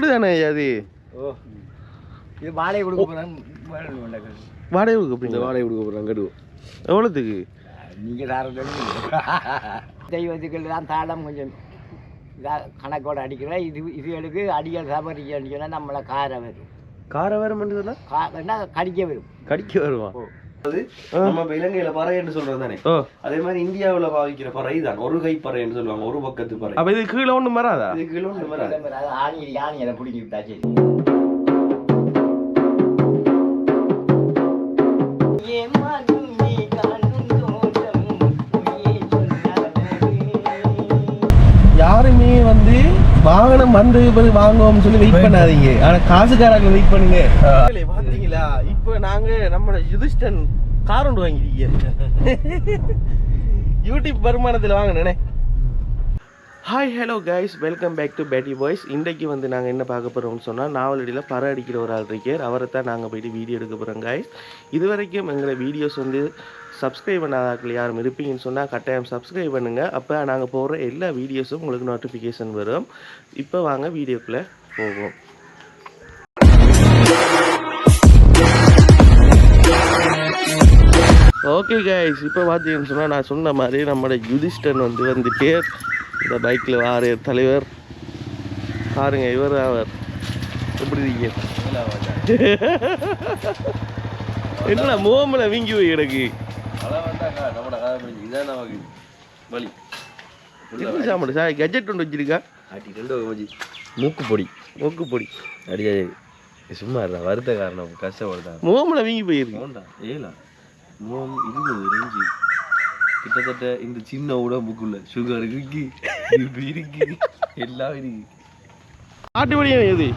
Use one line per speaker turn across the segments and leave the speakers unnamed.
வீடு தானே அது?
ஓ. இது வாடகை கொடுக்க போகிறேன்
வாடகை கொடுக்க போறீங்களா?
வாடகை கொடுக்க போகிறேன் கடுவோம்
எவ்வளோத்துக்கு
நீங்கள் தார தெய்வத்துக்கள் தான் தாளம் கொஞ்சம் கணக்கோட அடிக்கிறேன் இது இதுகளுக்கு அடிகள் சபரிக்க அடிச்சோன்னா நம்மளை கார வரும்.
காரை
என்ன கடிக்க வரும்.
கடிக்க வருவான்
நம்ம இலங்கையில பறைன்னு சொல்றது தானே?
ஓ
அதே மாதிரி இந்தியாவுல பாவிக்கிற பறை தான். ஒரு கை பறைன்னு சொல்லுவாங்க ஒரு பக்கத்து பறை.
அப்ப இது கீழே ஒண்ணும் வராதா?
இது கிலோ வராது.
அது ஆணி யானி அதை பிடிச்சி விட்டா சரி.
யாருமே வந்து வாகனம் வந்து பிறகு வாங்குவோம்னு சொல்லி வெயிட் பண்ணாதீங்க. ஆனா காசுக்காரங்க வெயிட் பண்ணுங்க. பாத்தீங்களா? இப்போ நாங்க நம்ம யுதிஷ்டன் கார் ஒன்று வாங்கிருக்கீங்க யூடியூப் வருமானத்தில் வாங்கினே hi hello guys welcome back to பேட்டி பாய்ஸ் இன்றைக்கு வந்து நாங்கள் என்ன பார்க்க போகிறோம்னு சொன்னால் நாவலடியில் பற அடிக்கிற ஒரு ஆள் இருக்கார். அவரை தான் நாங்கள் போயிட்டு வீடியோ எடுக்க போகிறோம் கைஸ் இது வரைக்கும் எங்களை வீடியோஸ் வந்து சப்ஸ்கிரைப் பண்ணாதாக்கள் யாரும் இருப்பீங்கன்னு சொன்னால் கட்டாயம் சப்ஸ்கிரைப் பண்ணுங்கள் அப்போ நாங்கள் போடுற எல்லா வீடியோஸும் உங்களுக்கு நோட்டிஃபிகேஷன் வரும். இப்போ வாங்க வீடியோக்குள்ளே போவோம். ஓகே கைஸ் இப்போ பார்த்தீங்கன்னு சொன்னால் நான் சொன்ன மாதிரி நம்மளோட யுதிஷ்டன் வந்து வந்துட்டு இந்த பைக்கில் வார தலைவர். பாருங்க இவர் அவர். எப்படி என்னடா மோமில் வீங்கி போய் கிடக்கு. என்ன சாப்பிடு சார் கெஜெட் ஒன்று வச்சிருக்கா?
மூக்கு பொடி
மூக்கு பொடி
அடியா சும்மா இருந்தா வருத்த காரணம் கஷ்டப்படுதா
மோமில் வீங்கி போயிருக்கு
போண்டா ஏலா மூணு இருபது ரெஞ்சு கிட்டத்தட்ட இந்த சின்ன உடம்புக்குள்ள சுகர் இருக்கு இது இருக்கு எல்லாம் இருக்கு.
வழியா எது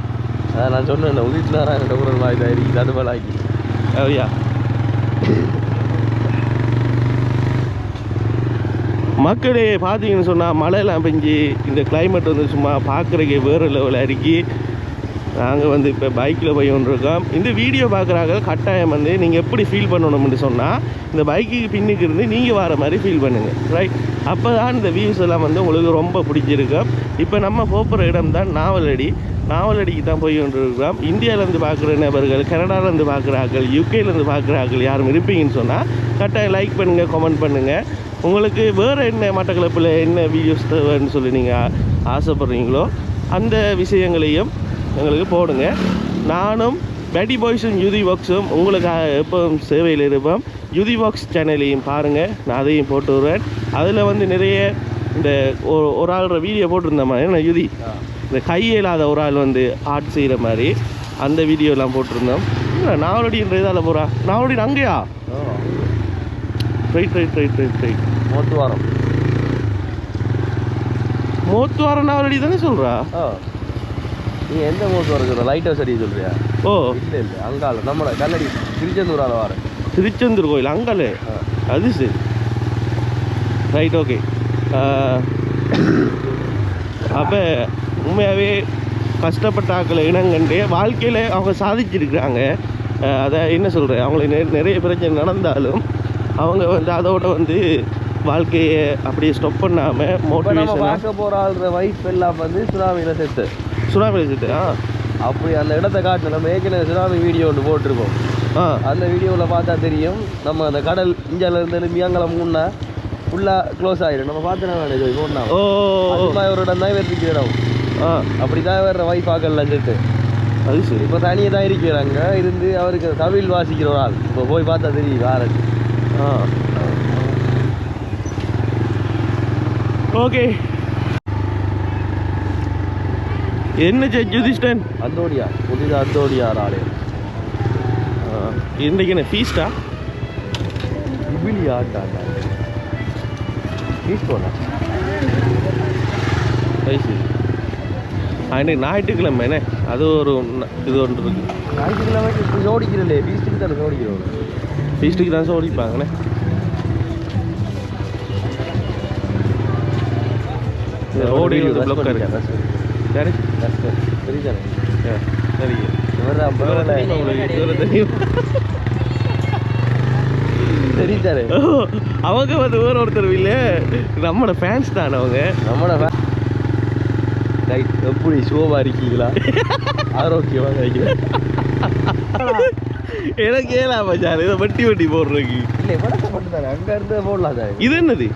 அதான் நான் சொன்னேன் உதிட்டு நாராயண குரல் மாதிரி தான் இருக்குது அது மேலே ஆக்கி
அப்படியா? மக்களே பார்த்தீங்கன்னு சொன்னால் மழையெல்லாம் பெஞ்சு இந்த climate வந்து சும்மா பார்க்குறதுக்கே வேறு லெவலில் இருக்கி. நாங்கள் வந்து இப்போ பைக்கில் போய் கொண்டிருக்கோம் இந்த வீடியோ பார்க்குறாங்க கட்டாயம் வந்து நீங்கள் எப்படி ஃபீல் பண்ணணும்னு சொன்னால் இந்த பைக்குக்கு பின்னுக்கு இருந்து நீங்கள் வர மாதிரி ஃபீல் பண்ணுங்கள் ரைட் அப்போ தான் இந்த வியூஸ் எல்லாம் வந்து உங்களுக்கு ரொம்ப பிடிச்சிருக்கும் இப்போ நம்ம போகிற இடம் தான் நாவலடி. நாவலடிக்கு தான் போய் கொண்டிருக்கிறோம் இந்தியாவிலேருந்து பார்க்குற நபர்கள் கனடாலேருந்து பார்க்குறார்கள் யூகேலேருந்து பார்க்குறார்கள் யாரும் இருப்பீங்கன்னு சொன்னால் கட்டாயம் லைக் பண்ணுங்கள் கமெண்ட் பண்ணுங்கள் உங்களுக்கு வேறு என்ன மட்டக்களப்பில் என்ன வீடியோஸ் தேவைன்னு சொல்லி நீங்கள் ஆசைப்படுறீங்களோ அந்த விஷயங்களையும் எங்களுக்கு போடுங்க. நானும் பேட்டி பாய்ஸும் யூதி பாக்ஸும் உங்களுக்காக எப்பவும் சேவையில் இருப்போம். யூதி பாக்ஸ் சேனலையும் பாருங்கள் நான் அதையும் போட்டு வருவேன் அதில் வந்து நிறைய இந்த ஒரு ஒரு ஆள்ற வீடியோ போட்டிருந்தேன் என்ன யுதி இந்த கை இல்லாத ஒரு ஆள் வந்து ஆர்ட் செய்கிற மாதிரி அந்த வீடியோலாம் போட்டிருந்தோம். இல்லை நாவலடின்ற இதால் போகிறா நாவலடி அங்கேயா? Right right right right right
மொத்து வாரம்
மோத்துவார நாவலடி தானே சொல்கிறா
ஆ. நீ எந்த மோத்து வர சொல்ற லைட் ஹவுஸ் அடி சொல்றியா?
ஓ.
இல்லை இல்லை அங்கால நம்மள கல்லடி திருச்செந்தூரால வார.
திருச்செந்தூர் கோயில் அங்காலே. அது சரி. ரைட் ஓகே அப்போ உண்மையாகவே கஷ்டப்பட்ட ஆக்களை இனங்கண்டு வாழ்க்கையில் அவங்க சாதிச்சிருக்கிறாங்க. அதை என்ன சொல்கிறேன் அவங்களுக்கு நிறைய பிரச்சனை நடந்தாலும் அவங்க வந்து அதோட வந்து வாழ்க்கையை அப்படியே ஸ்டாப் பண்ணாமல் மோட்டிவேஷனாக
பார்க்க போற ஆள்ற வைஃப் எல்லாம் வந்து சுனாமியில செத்து.
சுனாமி வச்சுட்டு ஆ.
அப்படி அந்த இடத்த காட்டு நம்ம ஏற்கனவே சுனாமி வீடியோ ஒன்று போட்டிருக்கோம்.
ஆ.
அந்த வீடியோவில் பார்த்தா தெரியும். நம்ம அந்த கடல் இந்தியால இருந்து எழும்பி முன்னா ஃபுல்லாக க்ளோஸ் ஆயிடும். நம்ம பார்த்தோன்னா வேணும் போனா
ஓ
அது மாதிரி ஒரு இடம் தான் இருக்கிற இடம்.
ஆ.
அப்படி தான் வேற வைஃப் ஆக்கல செத்து
அது சரி.
இப்போ தனியாக தான் இருக்கிறாங்க. இருந்து அவருக்கு தமிழ் வாசிக்கிற ஒரு ஆள். இப்போ போய் பார்த்தா தெரியும் யாரு
ஆ. ஓகே. என்ன ஜுதிஷ்டன்
அந்தோடியா புதிதா அந்தோடியார் ஆலயம்
இன்றைக்கு என்ன ஃபீஸ்டா
இபிலி ஆட்டாங்க ஃபீஸ் போனா
வயசு அன்றைக்கு ஞாயிற்றுக்கிழமை என்ன? அது ஒரு இது ஒன்று இருக்கு.
ஞாயிற்றுக்கிழமை சோடிக்கிறல்லே ஃபீஸ்ட்டுக்கு தானே சோடிக்கிறோம்.
ஃபீஸ்ட்டுக்கு தான் சோடிப்பாங்கண்ணே ரோடு பிளாக் இருக்கு. சரி ஓ, அவங்க வந்து வேற ஒருத்தர் இல்ல நம்மளோட ஃபேன்ஸ் தானே அவங்க?
நம்மளோட எப்படி ஷோவா இருக்கீங்களா? ஆரோக்கியமா இருக்கீங்களா?
எனக்கு ஏலாம் மச்சான் இதை வட்டி வட்டி போடுறதுக்கு.
இல்லை வடக்க மட்டும் தானே. அங்கே இருந்து போடலாம்
இது என்னது?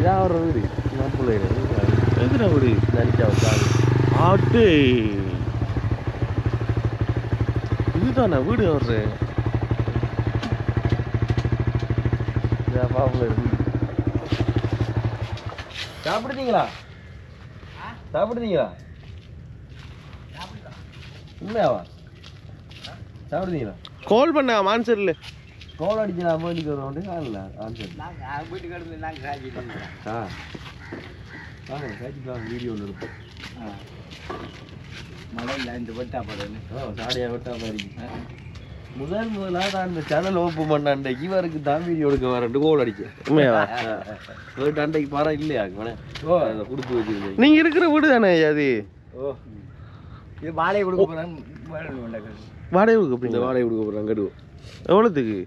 இதான் ஒரு வீடு. நான் பிள்ளை
எதுனா ஒரு
நடிச்சா
ஆட்டு. இதுதானா வீடு
வீடு சாப்பிடுதீங்களா சாப்பிடுதீங்களா உண்மையாவா? சாப்பிடுதீங்களா
கால் பண்ண மான்சர்ல
கோல் அடிச்சு நான் வேண்டிக்கு வருவோம் காணல ஆன்சர்
வீட்டுக்கு இருந்து நாங்கள் காய்ச்சிட்டு
ஆ. வீடியோ ஒன்று எடுப்போம்
மழை இல்லை இந்த வெட்டா
ஆ சாடியா விட்டா மாதிரி முதல் முதலாக நான் இந்த சேனல் ஓப்பன் பண்ண அன்றைக்கு இவருக்கு தான் வீடியோ எடுக்க வரேன் கோல் அடிச்சேன்
உண்மையாவா?
போயிட்டு அன்றைக்கு பாரா இல்லையா? ஓ. அதை கொடுத்து வச்சிருந்தேன்.
நீங்க இருக்கிற வீடு தானே அது?
ஓ. இது வாடகை கொடுக்க போகிறேன்
வாடகை கொடுக்க
இந்த வாடகை கொடுக்க போகிறேன் கடுவோம்
எவ்வளோத்துக்கு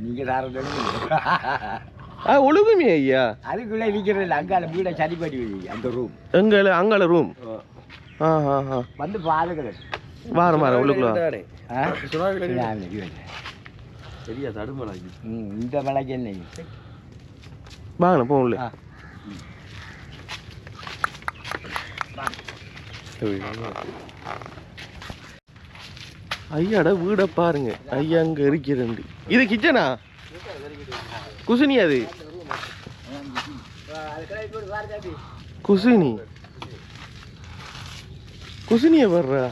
நீங்கள் சார
ஆ ஒழுகுமே ஐயா.
அதுக்குள்ளே இல்லை அங்கால வீடை சரி பண்ணி வை அந்த ரூம்
எங்கள அங்கால ரூம்
வந்து பாருங்கள்
வாரம் வாரம் உள்ளுக்குள்ள.
சரியா தடுமலாக்கி
ம் இந்த மலைக்கு என்ன
வாங்க போகல
ஆ.
ஐயாட வீட பாருங்க. ஐயா அங்க இருக்கிறது இது கிச்சனா? குசினி அது? குசினி. குசினிய வர்றா.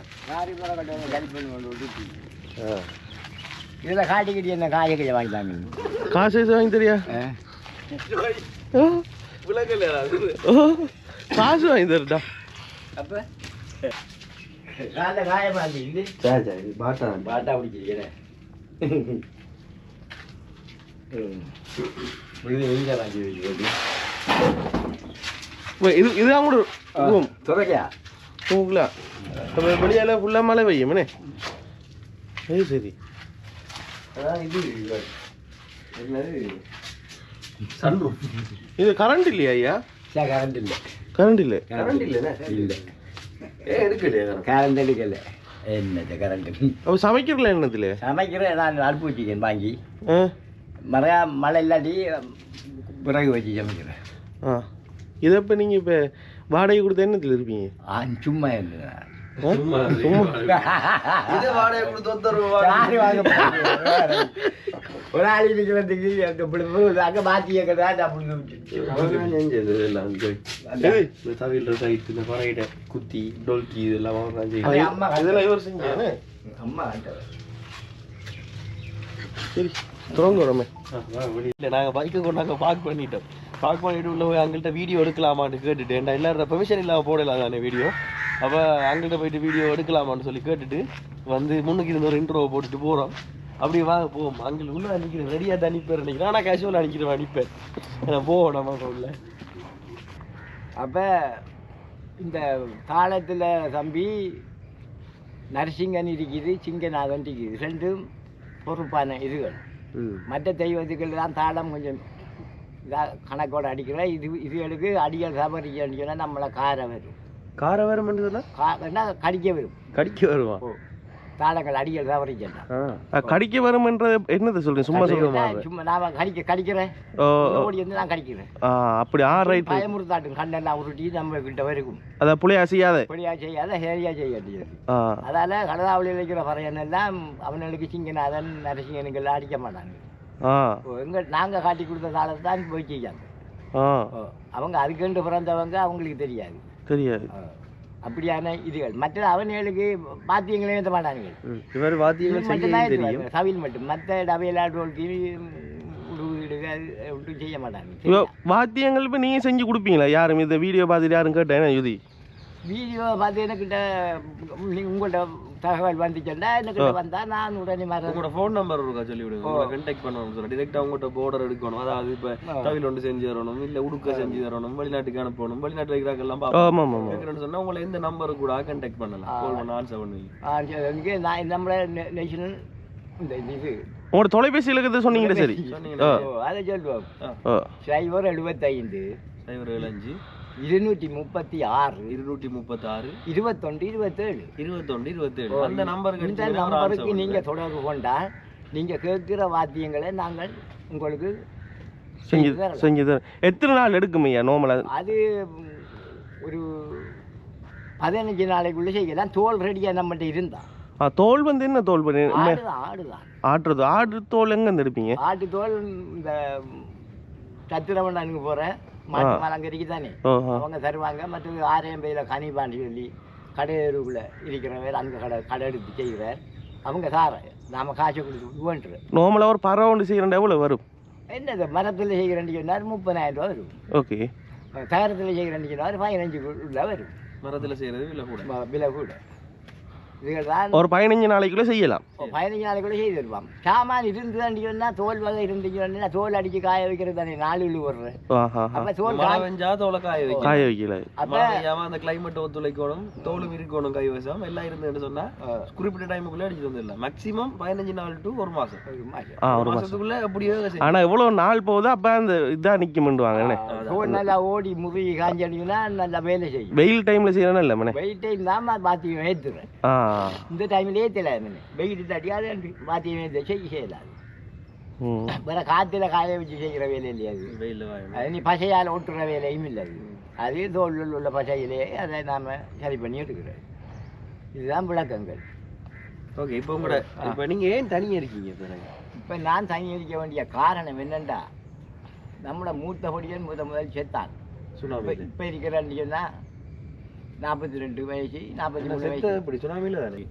இதில் காட்டிக்கிட்டு என்ன காய்கறி வாங்கிட்டாங்க
காசு வாங்கி தெரியா? காசு வாங்கி தரட்டா.
அப்போ? காலைல காய மாட்டி இது.
சரி சரி பாட்டா.
பாட்டா இது எங்கே வாங்கி
இது இதுதான் கூட
துறைக்கா
ரூம்ல அப்போ வெளியால ஃபுல்லாக மழை பெய்யுமே அது சரி.
இது
இது கரண்ட் இல்லையா ஐயா?
கரண்ட் இல்லை.
கரண்ட் இல்லை.
கரண்ட் இல்லைண்ணே
இல்லை.
ஏ எடுக்கலையா? கரண்ட்
கரண்ட் எடுக்கல. என்னது கரண்ட்
அப்போ சமைக்கிறல என்னத்துல
சமைக்கிறேன் நான் அடுப்பு வச்சுக்கேன் வாங்கி.
ஆ.
மழை மழை இல்லாட்டி விறகு வச்சு சமைக்கிறேன்.
ஆ. இதை இப்போ நீங்கள் இப்போ வாடகை கொடுத்த என்னத்தில் இருப்பீங்க?
ஆ சும்மா இருந்தேன். ஒரு ஆள் இருக்கிறதுக்கு அங்கே
இந்த தவிர சைட்டு இந்த பறையிட குத்தி டொல்கி இதெல்லாம்
அம்மா
இதெல்லாம் இவர் செஞ்சானே
அம்மா.
சரி தொடங்க வரமே
இல்லை நாங்கள் பைக்கை கொண்டு நாங்கள் பார்க் பண்ணிட்டோம் பார்க் பண்ணிட்டு உள்ள போய் அங்கள்கிட்ட வீடியோ எடுக்கலாமான்னு கேட்டுட்டு ஏன்டா எல்லாரும் பெர்மிஷன் இல்லாமல் போடலாம் தானே வீடியோ அப்போ அங்கள்கிட்ட போயிட்டு வீடியோ எடுக்கலாமான்னு சொல்லி கேட்டுட்டு வந்து முன்னுக்கு இருந்த ஒரு இன்ட்ரோவை போட்டுட்டு போகிறோம் அப்படி வாங்க போவோம். அங்கே உள்ள நிற்கிறேன் ரெடியாக தான் நிற்பேன் நினைக்கிறேன் ஆனால் கேஷுவலாக நிற்கிறேன் நிற்பேன் ஏன்னா போவோம் நம்ம உள்ள.
அப்ப இந்த தாளத்தில் தம்பி நரசிங்கன் இருக்குது சிங்கநாதன் இருக்குது. ரெண்டும் பொறுப்பான இதுகள். மற்ற தெய்வத்துக்கள் தான் தாளம் கொஞ்சம் இதாக கணக்கோட அடிக்கிற இது இதுகளுக்கு அடிகள் சபரிக்கன்னு சொன்னால் நம்மளை கார வரும்
காரை
கா என்ன கடிக்க வரும்.
கடிக்க
ஓ தாளங்கள் அடிகள் சபரிக்கண்டா
ஆ.
கடிக்க வரும்ன்றது என்னது சொல்றேன் சும்மா சொல்லுங்க.
சும்மா நாம கடிக்க கடிக்கிறேன். ஓடி வந்து நான் கடிக்கிறேன்.
ஆ அப்படி ஆ ரைட்
பயமுறுத்தாட்டும் கண்ணெல்லாம் உருட்டி நம்ம கிட்ட வரைக்கும்.
அதான் புளிய அசையாத
இப்படியா செய்யாத சரியா செய்ய
ஆ.
அதால கடதாவளியில் இருக்கிற பறையன் எல்லாம் அவனுக்கு சிங்கநாதன் நரசிங்கனுக்கெல்லாம் அடிக்க மாட்டாங்க. எங்க நாங்க காட்டி கொடுத்த காலத்தை தான் போய் செய்யாங்க அவங்க அதுக்கென்று பிறந்தவங்க அவங்களுக்கு தெரியாது.
தெரியாது.
அப்படியான இதுகள். மற்ற அவனுங்களுக்கு பாத்தியங்களே ஏற்ற மாட்டாங்க
இவர் வாத்தியங்கள்
மட்டும்தான்
தெரியும்.
சமையல் மட்டும். மற்ற டோல்கி உடுவிடுக ஒன்றும் செய்ய மாட்டாங்க
வாத்தியங்கள் இப்போ நீங்கள் செஞ்சு கொடுப்பீங்களா? யாரும் இந்த வீடியோ பார்த்துட்டு யாரும் கேட்டேன் யுதி?
வீடியோ பார்த்து எனக்கிட்ட உங்கள்ட்ட தகவல் வந்துச்சுன்னா எனக்கிட்ட வந்தா நான் உடனே மற
உங்களோட ஃபோன் நம்பர் இருக்கா சொல்லி விடுங்க உங்களை கண்டாக்ட் பண்ணணும் சொல்ல டிரெக்டாக உங்கள்கிட்ட போர்டர் எடுக்கணும். அதாவது இப்போ தவில் ஒன்று செஞ்சு தரணும் இல்லை உடுக்க செஞ்சு தரணும் வெளிநாட்டுக்கு அனுப்பணும் வெளிநாட்டு
ஆமாம்
கேட்குறேன்னு சொன்னால் உங்களை எந்த நம்பரு கூட கான்டாக்ட் பண்ணலாம். கால் பண்ண ஆன்சர் பண்ணுவீங்க
சரி, நான் நம்மள நேஷனல் இந்த இது.
உங்களோட தொலைபேசி இலக்கத்தை சொன்னீங்களே சரி.
அதை சொல்லுவோம். சைபர் எழுபத்தைந்து.
சைபர் ஏழு அஞ்சு
இருநூற்றி முப்பத்தி ஆறு.
இருநூற்றி முப்பத்தாறு.
இருபத்தொன்று இருபத்தேழு.
இருபத்தொன்று இருபத்தேழு. அந்த நம்பருக்கு
இந்த நம்பருக்கு நீங்கள். தொடர்பு கொண்டால் நீங்கள் கேட்குற வாத்தியங்களை நாங்கள் உங்களுக்கு
செஞ்சு. செஞ்சு தரேன் எத்தனை நாள் எடுக்கும் ஐயா நோமலாக
அது ஒரு பதினஞ்சு நாளைக்குள்ள செய்யலாம். தோல் ரெடியாக நம்மகிட்ட இருந்தா.
ஆ தோல் வந்து என்ன தோல் பண்ணி? ஆட்டுறது. ஆடு தோல் எங்கேருந்து எடுப்பீங்க?
ஆட்டு தோல் இந்த சத்திரவண்ணனுக்கு போகிற மாட்டு மலங்கரிக்கு தானே? அவங்க தருவாங்க மற்ற ஆரையம் கனிபாண்டி சொல்லி கடையருக்குள்ள இருக்கிறவர் அங்கே கடை கடை எடுத்து செய்கிறார் அவங்க சார நாம காசு கொடுத்து
நோமலாக ஒரு பறவை ஒன்று செய்கிறேன் எவ்வளோ வரும்?
என்னது மரத்தில் செய்கிறேன்னு சொன்னார் முப்பதாயிரம் ரூபா வரும்.
ஓகே.
தகரத்தில் செய்கிறேன்னு சொன்னார் பதினஞ்சு உள்ள வரும்.
மரத்துல செய்யறது இல்ல கூட.
விலை கூட.
ஒரு பதினஞ்சு நாளைக்குள்ளே செய்யலாம்.
பதினஞ்சு நாளைக்குள்ள செய்து தருவான். சாமான் இருந்துதான் சொன்னா தோல் வகை இருந்துச்சுன்னா தோல் அடிச்சு காய வைக்கிறது தானே நாலு விழு வர்றேன்
ஆஹா
அப்ப தோல் காய
பெஞ்சா தோலை காய வைக்கும்
காய வைக்கல.
அப்ப
அந்த கிளைமேட் ஒத்துழைக்கணும் தோலும் இருக்கணும் கைவசம் எல்லாம் இருந்துன்னு சொன்னா குறிப்பிட்ட டைமுக்குள்ள அடிச்சு வந்துடலாம். மேக்ஸிமம் பதினஞ்சு நாள் டு ஒரு மாசம்.
ஒரு
மாசத்துக்குள்ள அப்படியே செய்யணும்.
ஆனால் எவ்வளோ நாள் போகுதோ அப்போ அந்த என்ன?
தோல் நல்லா ஓடி முருகி காஞ்சடிங்கன்னா நல்லா வேலை செய்யும்.
வெயில் டைமில் செய்யறேன்னா இல்லை
வெயில் டைம் தான் பாத்தியம் ஏற்றுறேன்
ஆ.
இந்த டைம்ல ஏற்றல வெயில் தட்டியாவது பாத்தியம் ஏற்ற செய்ய செய்யலாது வேற காத்துல காய வச்சு செய்கிற வேலை இல்லையா அது. நீ பசையால் ஒட்டுற வேலையும் இல்லை அது. அது தோலில் உள்ள பசையிலே அதை நாம சரி பண்ணி எடுக்கிறோம் இதுதான் விளக்கங்கள்.
ஓகே இப்போ உங்களோட இப்போ நீங்க ஏன் தனியா இருக்கீங்க இப்ப
நான் தங்கி இருக்க வேண்டிய காரணம் என்னண்டா? நம்மளோட மூத்த பொடியன் முத முதல் செத்தான். இப்போ இருக்கிறான்னு சொன்னால் நாற்பத்தி ரெண்டு வயசு நாற்பத்தி மூணு வயசு.
இப்படி சுனாமில தானே?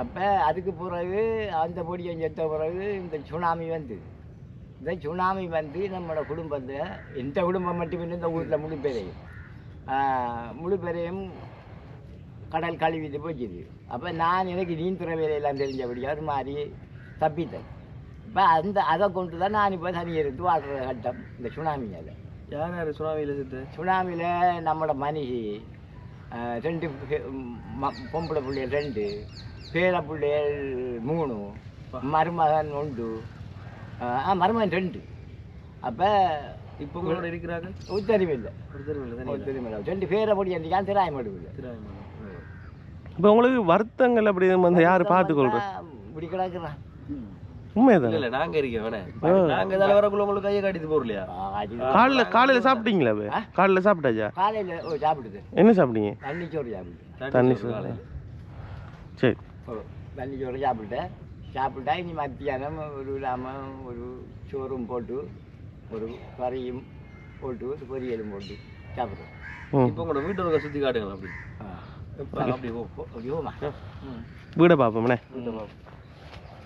அப்போ அதுக்கு பிறகு அந்த பொடியன் செத்த பிறகு இந்த சுனாமி வந்து இந்த சுனாமி வந்து நம்மளோட குடும்பத்தை எந்த குடும்பம் மட்டும் இந்த ஊரில் முழு பேரையும் முழு பேரையும் கடல் கழுவிட்டு போச்சுது. அப்போ நான் எனக்கு நீந்துற வேலையெல்லாம் தெரிஞ்சபடியா ஒரு மாதிரி தப்பித்தேன். இப்போ அந்த அதை கொண்டு தான் நான் இப்போ தனி எடுத்து வாழ்கிற கட்டம் இந்த சுனாமியால்.
யார் யார் சுனாமியில செத்து
சுனாமியில் நம்மளோட ஆஹ், ரெண்டு பொம்பளை பிள்ளைகள் ரெண்டு பேர பிள்ளைகள் மூணு மருமகன் உண்டு ஆஹ், ஆ மருமகன் ரெண்டு. அப்போ
இப்போ உங்களோட இருக்கிறாங்க?
உத்தரவில்லை
தானே
உத்தரவில்லை ரெண்டு பேரை படி என்றிக்கான் திராயமாடுவில்லை
திராவிடம்.
இப்போ உங்களுக்கு வருத்தங்கள் அப்படி வந்து யார் பார்த்துக்கொள்றது
இப்படி கிடக்குறான்.
உண்மைதானே
இல்ல நாங்க இருக்கேன் நாங்க இதால வரக்குள்ள உங்களுக்கு கையை காட்டிட்டு போறலையா
காலைல காலையில் சாப்பிட்டீங்களா காலையில் சாப்பிட்டாச்சா?
காலையில் ஓ சாப்பிடுது
என்ன சாப்பிட்டீங்க?
தண்ணி சோறு சாப்பிடுது
தண்ணி சோறு. சரி.
தண்ணி சோறு சாப்பிட்டேன். சாப்பிட்டா இனி மத்தியானம் ஒரு இல்லாமல் ஒரு சோறும் போட்டு ஒரு கறியும் போட்டு ஒரு பொரியலும் போட்டு சாப்பிடுவோம்.
ம்
இப்போ உங்களோட வீட்டு ஒருக்கா சுத்தி காட்டுங்க அப்படி.
வீடை பார்ப்போம்ண்ணே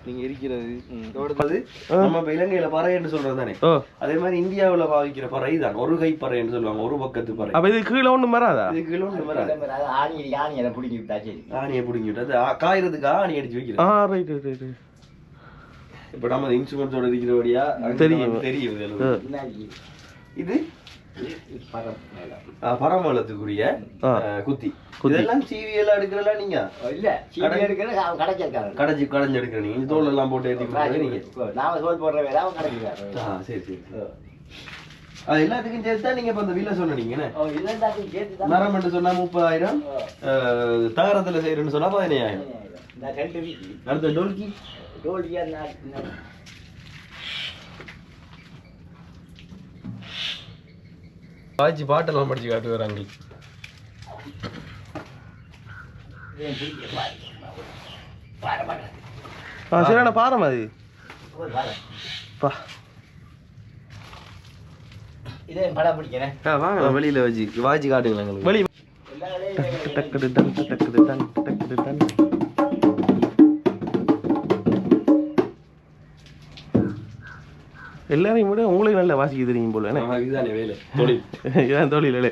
நீங்க இருக்கிறது தோட்டத்து நம்ம இப்ப இலங்கையில பறைன்னு சொல்றது தானே? அதே மாதிரி இந்தியாவுல பாவிக்கிற பறை தான் ஒரு கை பறைன்னு சொல்லுவாங்க ஒரு பக்கத்து பறை.
அப்போ இது கீழே ஒன்றும் வராதா?
இது கிலோ வராது.
அது ஆணி ஆணி அதை பிடிங்கி விட்டா சரி.
ஆணியை பிடிங்கி விட்டு அது காயறதுக்கு ஆணி அடிச்சு வைக்கிறேன்
ஆ ரைட் ரைட்
இப்ப நம்ம இன்ஸ்ட்ருமெண்ட்ஸோட இருக்கிறபடியா
தெரியும்.
தெரியும் இது பரமளத்துக்குரிய குத்தி. இதெல்லாம் சீவி எல்லாம் எடுக்கிறலாம் நீங்க
இல்ல சீனி எடுக்கிற கடைச்சிருக்காரு
கடைஞ்சி கடைஞ்சு எடுக்கிற நீங்க தோல் எல்லாம் போட்டு ஏத்தி நீங்க.
நாம சோல் போடுற வேலை அவன் கடைக்கிறாரு
ஆ, சரி சரி அது எல்லாத்துக்கும் சேர்த்தா நீங்க இப்ப அந்த வில்ல சொன்னீங்கன்னு
தான்
மரம் மட்டும் சொன்னா முப்பதாயிரம் தகரத்துல செய்யறேன்னு சொன்னா பதினையாயிரம். அடுத்த டோல்கி?
டோலியா
பாய்ச்சி பாட்டெல்லாம் படிச்சு காட்டு வராங்க
ஆ சரியான பாரம் அது பா
இதே படம் பிடிக்கிறேன்
வாங்க வெளியில வச்சு வாய்ச்சி காட்டுங்களா எங்களுக்கு
வெளி
எல்லா வேலையும்
டக்குடு டன் டக்குடு டன் எல்லாரையும் விட உங்களுக்கு நல்ல வாசிக்க தெரியும் போல என்ன?
இதுதானே தொழில்.
இதான் தொழிலே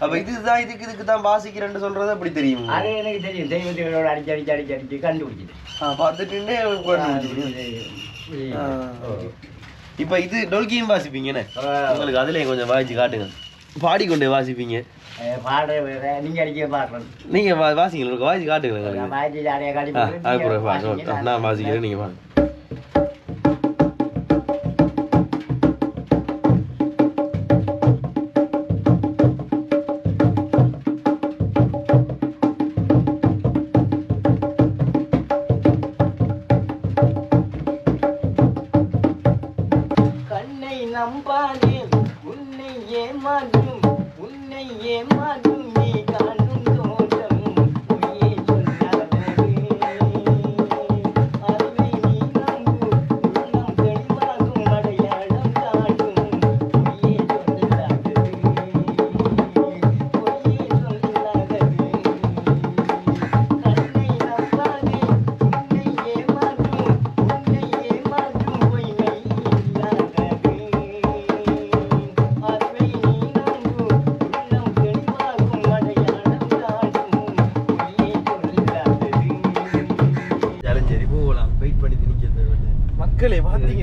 அப்ப இதுதான் இதுக்கு இதுக்கு தான் வாசிக்கிறேன்னு சொல்றது அப்படி தெரியும்?
அது எனக்கு தெரியும். தெய்வத்திகளோட அடிச்சு அடிச்சு அடிச்சு அடிச்சு கண்டுபிடிச்சிட்டேன்
பார்த்துட்டு இப்ப இது டொல்கியும் வாசிப்பீங்கண்ணே உங்களுக்கு அதுலயும் கொஞ்சம் வாசிச்சு காட்டுங்க. பாடிக்கொண்டே வாசிப்பீங்க.
பாடுற நீங்க அடிக்க பாடுறது
நீங்க வாசிங்க உங்களுக்கு வாசி காட்டுங்க எங்களுக்கு.
வாய்ச்சி ஜாலியாக காட்டி நம்பாதே உன்னை ஏமாற்றும் உன்னை ஏமாற்றும்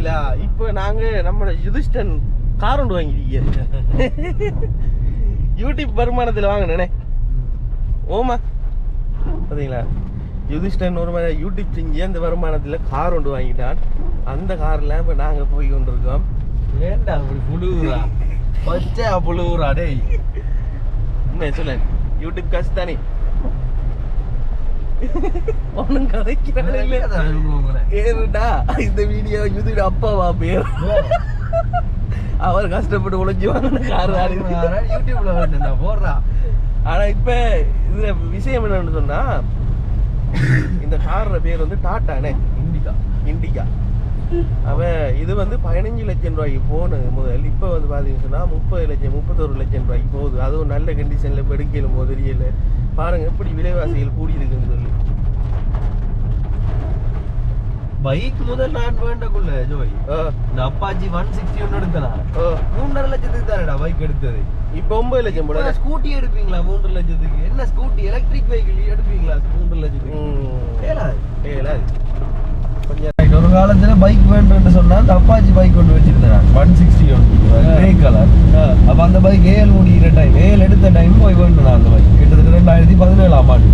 பாத்தீங்களா இப்ப நாங்க நம்ம யுதிஷ்டன் கார் ஒன்று வாங்கிருக்கீங்க யூடியூப் வருமானத்துல வாங்கினே ஓமா பாத்தீங்களா? யுதிஷ்டன் ஒரு மாதிரி யூடியூப் செஞ்சு அந்த வருமானத்துல கார் ஒன்று வாங்கிட்டான். அந்த கார்ல இப்ப நாங்க போய் கொண்டிருக்கோம்.
ஏண்டா அப்படி புழுவுறா பச்சை புழுவுறா டேய்.
உண்மையை சொல்ல. யூடியூப் காசு தானே. ஒன்றும் கதைக்கிறான் இல்லை ஏறுடா இந்த வீடியோ யுதிட அப்பாவா பேர். அவர் கஷ்டப்பட்டு உழைச்சி வாங்கின கார்
யூடியூப்ல போடுறா
ஆனா இப்ப இதுல விஷயம் என்னன்னு சொன்னா இந்த காரோட பேர் வந்து டாட்டானே
இண்டிகா.
இண்டிகா. அவன் இது வந்து பதினஞ்சு லட்சம் ரூபாய்க்கு போனது முதல். இப்போ வந்து பார்த்தீங்கன்னு முப்பது லட்சம் முப்பத்தொரு லட்சம் ரூபாய்க்கு போகுது. அதுவும் நல்ல கண்டிஷன்ல இப்போ எடுக்கலும் போது தெரியல. பாருங்க எப்படி விலைவாசிகள் கூடி இருக்குன்னு சொல்லி.
பைக் முதல் நான் வேண்டக்குள்ள ஜோய். இந்த அப்பாச்சி ஒன் சிக்ஸ்டி ஒன்று எடுத்தனா.
ஆ.
மூன்றரை லட்சத்துக்கு தானடா பைக் எடுத்தது.
இப்போ ஒன்பது லட்சம் போல
ஸ்கூட்டி எடுப்பீங்களா மூன்று லட்சத்துக்கு? என்ன ஸ்கூட்டி எலக்ட்ரிக் வெஹிக்கிள் எடுப்பீங்களா மூன்று லட்சத்துக்கு? ஏலா
ஏல
கொஞ்சம் right. ஒரு காலத்துல பைக் வேண்டும்னு சொன்னா அந்த அப்பாச்சி பைக் ஒன்று வச்சிருந்தேன் ஒன் சிக்ஸ்டி ஒன்று கிரே கலர் அப்ப அந்த பைக் ஏஎல் முடிகிற டைம் ஏஎல் எடுத்த டைம் போய் வேணும் அந்த பைக் கிட்டத்தட்ட ரெண்டாயிரத்தி பதினேழாம் ஆண்டு.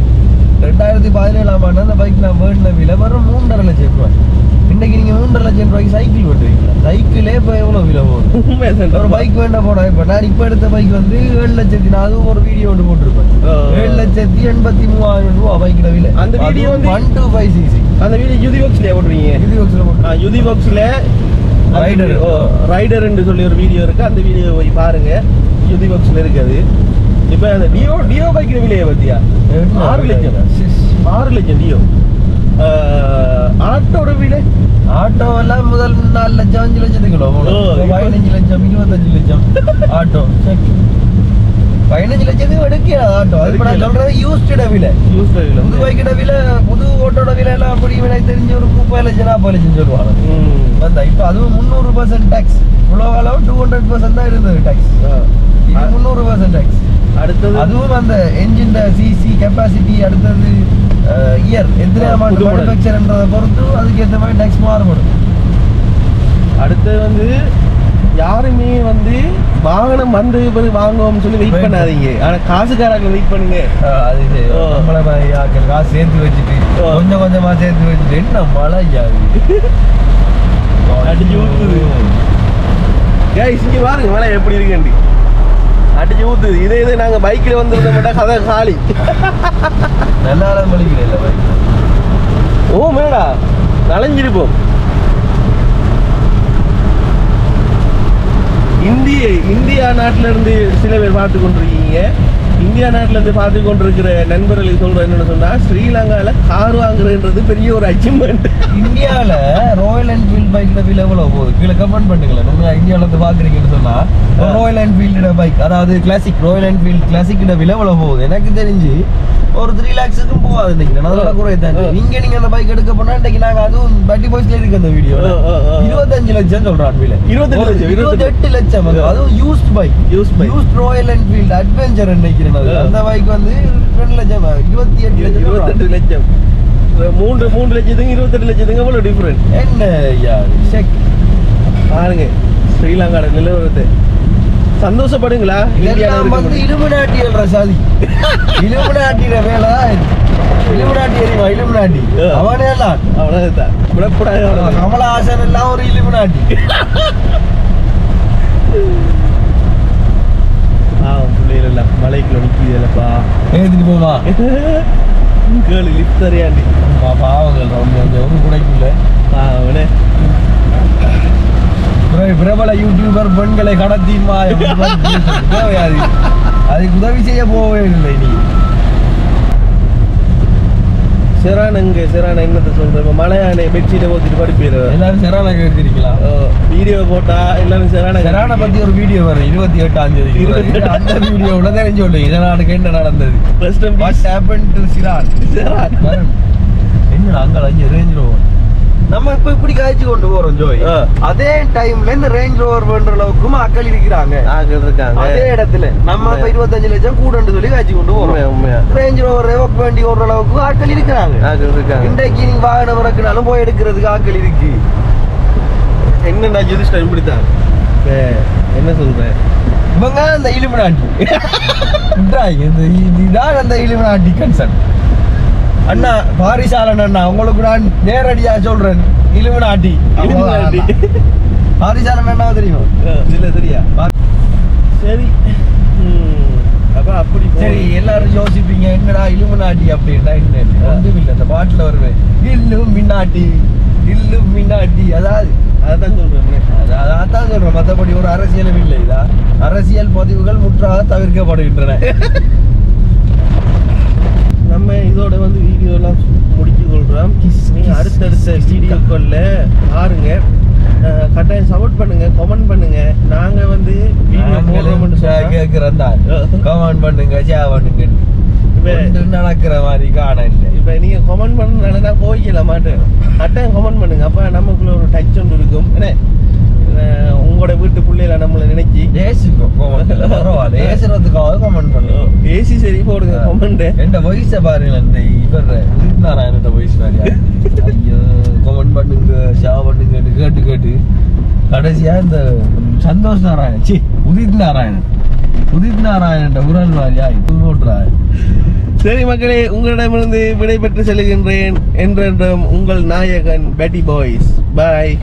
ரெண்டாயிரத்தி பதினேழாம் ஆண்டு அந்த பைக் நான் வேண்டின விலை வரும் மூன்றரை லட்சம் ரூபாய். இன்னைக்கு நீங்க மூன்றரை லட்சம் ரூபாய்க்கு சைக்கிள் வேண்டுவீங்களா சைக்கிளே இப்போ எவ்வளவு விலை போகுது?
உண்மை
ஒரு பைக் வேண்ட போனா இப்ப நான் இப்ப எடுத்த பைக் வந்து ஏழு லட்சத்தி நான் அதுவும் ஒரு வீடியோ ஒன்று போட்டிருப்பேன். ஏழு லட்சத்தி எண்பத்தி மூவாயிரம் ரூபா பைக்கிட விலை.
அந்த வந்து-
ஒன் டூ ஃபைவ் சிசி
அந்த வீடியோ யுதி பாக்ஸ்லயே போட்டுருவீங்க
இது box-ல போட்டு-
யுதி பாக்ஸ்ல
Rider.
ரைடர் சொல்லி ஒரு வீடியோ இருக்கு. அந்த வீடியோ போய் பாருங்க. யுதி பாக்ஸ்ல இருக்குது. இப்போ அந்த டியோ டியோ பைக்கிற விலையை பத்தியா?
எவ்வளவு
ஆறு லட்சம். ஆறு லட்சம் டியோ ஆட்டோட விலை?
ஆட்டோ எல்லாம் முதல் நாலு லட்சம் அஞ்சு லட்சத்துக்கு கிலோ
ஓ, இப்ப-
பதினஞ்சு லட்சம் இருபத்தஞ்சு லட்சம் ஆட்டோ. பதினஞ்சு லட்சத்துக்கு எடுக்கிறாது ஆட்டோ? அது நான். சொல்றது யூஸ்ட விலை. புது பைக்கிட விலை. புது ஓட்டோட விலை எல்லாம் அப்படி எனக்கு தெரிஞ்ச ஒரு முப்பது லட்சம் நாற்பது லட்சம் சொல்லுவாங்க. வந்தா இப்போ அதுவும் முந்நூறு பர்சன்ட் டேக்ஸ் இவ்வளோ காலம் டூ ஹண்ட்ரட் பர்சன்ட் தான் இருந்தது டேக்ஸ் இது முந்நூறு பர்சன்ட் டேக்ஸ்
அடுத்தது
அதுவும் அந்த என்ஜின் சிசி கெப்பாசிட்டி அடுத்தது இயர் எத்தனை அமௌண்ட். மேனுஃபேக்சர்ன்றதை பொறுத்து அதுக்கு ஏற்ற மாதிரி டேக்ஸ் மாறுபடும்
அடுத்தது வந்து யாருமே வந்து வாகனம் வந்து பிறகு வாங்குவோம்னு சொல்லி வெயிட். பண்ணாதீங்க ஆனா காசுக்காரங்க வெயிட் பண்ணுங்க
அது. நம்மள மாதிரி காசு சேர்த்து வச்சுட்டு. கொஞ்சம் கொஞ்சமா சேர்த்து வச்சுட்டு என்ன மழை ஆகுது
அடிச்சு ஊத்துது. கைஸ் இங்க பாருங்க மழை எப்படி இருக்குன்னு அடிச்சு ஊத்துது இதே இது நாங்க பைக்ல வந்திருந்த மாட்டா கதை காலி.
நல்லா மலிக்கிறேன் இல்லை பைக்
ஓ மேடா. நனைஞ்சிருப்போம் இந்திய இந்தியா நாட்டுல இருந்து சில பேர் பார்த்து கொண்டிருக்கீங்க. இந்தியா நாட்டுல இருந்து பார்த்து கொண்டிருக்கிற நண்பர்களுக்கு சொல்றேன் என்னன்னு சொன்னா ஸ்ரீலங்கால கார் வாங்குறதுன்றது பெரிய ஒரு அச்சீவ்மெண்ட்
இந்தியாவில் ராயல் என்ஃபீல்ட் பைக்கில் விலை எவ்வளோ போகுது? கீழே கமெண்ட் பண்ணுங்களேன். நீங்கள் இந்தியாவில் இருந்து பார்க்குறீங்கன்னு சொன்னால் ராயல் என்ஃபீல்டோட பைக் அதாவது கிளாசிக் ராயல் என்ஃபீல்ட் கிளாசிக்கோட விலை எவ்வளோ போகுது? எனக்கு தெரிஞ்சு ஒரு த்ரீ லேக்ஸுக்கும் போகாது நினைக்கிறேன் அதோட குறையத்தான்
ஆ.
இங்க நீங்க அந்த பைக் எடுக்க போனா இன்னைக்கு நாங்க அதுவும் பட்டி பாய்ஸ்ல இருக்கு அந்த வீடியோ. இருபத்தஞ்சு லட்சம் சொல்றான் விலை
இருபத்தெட்டு லட்சம்,
இருபத்தி எட்டு லட்சம் அது. அதுவும் used bike
Used bike.
Used Royal Enfield adventure நினைக்கிறேன். அந்த பைக் வந்து ரெண்டு லட்சம் இருபத்தி எட்டு லட்சம்.
இருபத்தெட்டு லட்சம் மூன்று மூன்று லட்சத்துக்கு இருபத்தெட்டு லட்சத்துக்கு எவ்வளோ டிஃப்ரெண்ட்
என்ன ஐயா செக்
பாருங்க ஸ்ரீலங்காட நிலவரத்தை சந்தோஷப்படுங்களா.
இலுமினாட்டியல் ரசாதி. இலுமினாட்டிற வேலை. தான். இலுமினாட்டி அறிவா இலுமினாட்டி.
ஆ.
அவனே எல்லாம்
அவ்வளவுதான்.
கமலஹாசன் எல்லாம் ஒரு இலுமினாட்டி.
பாவம் பிள்ளைகள் எல்லாம் மலைக்குள்ள நிக்குது இல்லப்பா
ஏத்துட்டு போமா.
கேளு லிஃப்ட் தரையாண்டி
பாவங்கள் ரொம்ப அந்த ஒரு குடைக்குள்ள
பாவனே
பிர- பிரபல யூடியூபர் பெண்களை கடத்தி அதுக்கு உதவி செய்ய போகவே இல்லை நீ.
சிறான் எங்க சிறான் என்னத்த சொல்ற இப்ப மலையானே பெட்ஷீட்டை போத்திட்டு படுப்பீரு.
எல்லாரும் செரான கேட்கிறீங்களா
வீடியோ போட்டா எல்லாரும் சிறான
செரான பத்தி ஒரு வீடியோ வரும் இருபத்தி எட்டாம் தேதி. அந்த வீடியோவில் தெரிஞ்சு சொல்லுங்க இதனாலுக்கு என்ன நடந்தது.
ஃபர்ஸ்ட்
வாட் ஹேப்பன் டு
சிறான்
வரும். என்னடா அங்க அஞ்சு ரேஞ்ச் ரோவர் நம்ம இப்ப இப்படி காய்ச்சி கொண்டு போறோம் ஜோய். அதே டைம்ல இந்த ரேஞ்ச் ரோவர் பண்ற அளவுக்கு மக்கள் இருக்கிறாங்க.
ஆக்கள் இருக்காங்க.
அதே இடத்துல நம்ம இப்ப இருபத்தஞ்சு லட்சம் கூடன்னு சொல்லி காய்ச்சி கொண்டு போறோம். ரேஞ்ச் ரோவர் ஒர்க் வேண்டி ஓடுற அளவுக்கு ஆட்கள் இருக்கிறாங்க.
ஆக்கள் இருக்காங்க.
இன்றைக்கு நீங்க வாகனம் இறக்குனாலும் போய் எடுக்கிறதுக்கு ஆட்கள் இருக்கு.
என்னடா ஜுதிஷ்டர் இப்படித்தான்? என்ன சொல்றேன்
இவங்க அந்த இலுமினாட்டி. இந்த இதுதான் அந்த இலுமினாட்டி கன்சர்ன் அண்ணா பாரிசாலன் அண்ணா உங்களுக்கு நான் நேரடியா சொல்றேன். Illuminati
Illuminati.
பாரிசாலன் அண்ணா தெரியும்?
இல்ல சரியா சரி. அப்ப அப்படி
சரி எல்லாரும் யோசிப்பீங்க என்னடா இலுமினாட்டி அப்படின்னா என்ன? ஒன்றும் இல்லை அந்த பாட்டுல வருவேன் இல்லும் மின்னாட்டி இல்லும் மின்னாட்டி அதாவது
அதான் சொல்றேன்
அது- அதான் சொல்றேன். மற்றபடி ஒரு அரசியலும் இல்லை. இதா அரசியல் பதிவுகள் முற்றாக தவிர்க்கப்படுகின்றன.
நம்ம இதோட வந்து வீடியோ எல்லாம் முடிச்சு கொள்றோம் நீங்க அடுத்தடுத்த வீடியோக்களில் பாருங்க. கட்டாயம் சப்போர்ட் பண்ணுங்க கமெண்ட் பண்ணுங்க. நாங்க வந்து வீடியோ போடுறோம்னு
கேட்கிறேன் தான். கமெண்ட் பண்ணுங்க ஷேர் பண்ணுங்க. நடக்கிற மாதிரி காண இல்லை
இப்போ நீங்க கமெண்ட் பண்ணனால நான் கோவிக்கல மாட்டேன். கட்டாயம் கமெண்ட் பண்ணுங்க. அப்ப நமக்குள்ள ஒரு டச் ஒன்று இருக்கும். என்ன? உங்களோட வீட்டு பிள்ளைல நம்மளை நினைச்சி.
comment. பரவாயில்ல ஏசுறதுக்காக கமெண்ட் பண்ணுங்க
ஏசி சரி போடுங்க கமெண்ட்
எந்த வயசை பாருங்க இந்த இவர் உதித் நாராயணோட வயசு மாதிரியா ஐயோ கமெண்ட் பண்ணுங்க ஷேர் பண்ணுங்க கேட்டு கேட்டு கடைசியா இந்த சந்தோஷ் நாராயணன் சி உதித் நாராயணன். உதித் நாராயணன் குரல் மாதிரியா இது போட்டுறாரு
சரி மக்களே உங்களிடமிருந்து விடைபெற்று செல்கின்றேன். என்றென்றும் உங்கள் நாயகன் பேட்டி பாய்ஸ் பாய்